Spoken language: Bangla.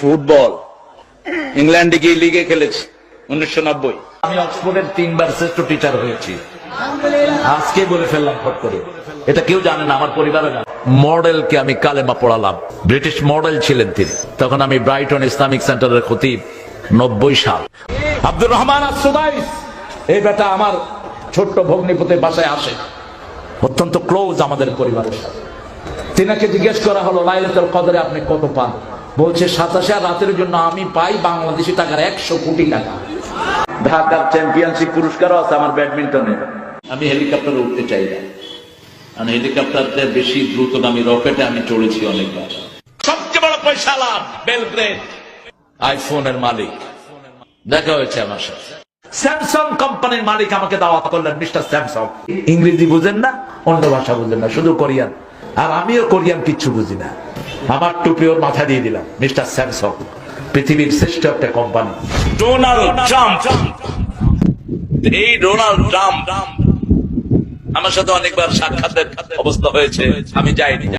ফুটবল। ইংল্যান্ডে গিয়ে লিগে খেলেছি, উনিশশো নব্বই। আমি অক্সফোর্ডের তিনবার শ্রেষ্ঠ টিচার হয়েছি। আজকে বলে ফেললাম ফট করে। এটা কেউ জানে না, আমার পরিবারও জানে মডেলকে আমি কালেমা পড়ালাম। ব্রিটিশ মডেল ছিলেন তিনি। তখন আমি ব্রাইটন ইসলামিক সেন্টারের খতিব, নব্বই সাল। আব্দুর রহমান এই বেটা আমার ছোট্ট ভগ্নিপতি বাসায় আসে। অত্যন্ত ক্লোজ আমাদের পরিবারের সাথে। তিনাকে জিজ্ঞেস করা হলো, লাইলাতুল কদরে আপনি কত পান? বলছে সাতাশে রাতের জন্য আমি পাই বাংলাদেশি টাকার একশো কোটি টাকা। ঢাকার চ্যাম্পিয়নশিপ পুরস্কারও আছে আমার ব্যাডমিন্টনে। আমি হেলিকপ্টারে উঠতে চাই না। কারণ হেলিকপ্টারতে বেশি দ্রুতগামী রকেটে আমি চড়েছি অনেকবার। সবচেয়ে বড় পয়সা লাভ বেলগ্রেড আইফোনের মালিক। দেখা হয়েছে আমার সাথে। স্যামসাং কোম্পানির মালিক আমাকে দাওয়াত করলেন মিস্টার স্যামসাং ইংরেজি বুঝেন না অন্য ভাষা বুঝেন না শুধু কোরিয়ান। আর আমিও কোরিয়ান কিচ্ছু বুঝি না। আমার টুপি ওর মাথা দিয়ে দিলাম, মিস্টার স্যামসং, পৃথিবীর শ্রেষ্ঠ একটা কোম্পানি। Donald Trump. এই ডোনাল্ড ট্রাম্প আমার সাথে অনেকবার সাক্ষাতের অবস্থা হয়েছে, আমি যাইনি।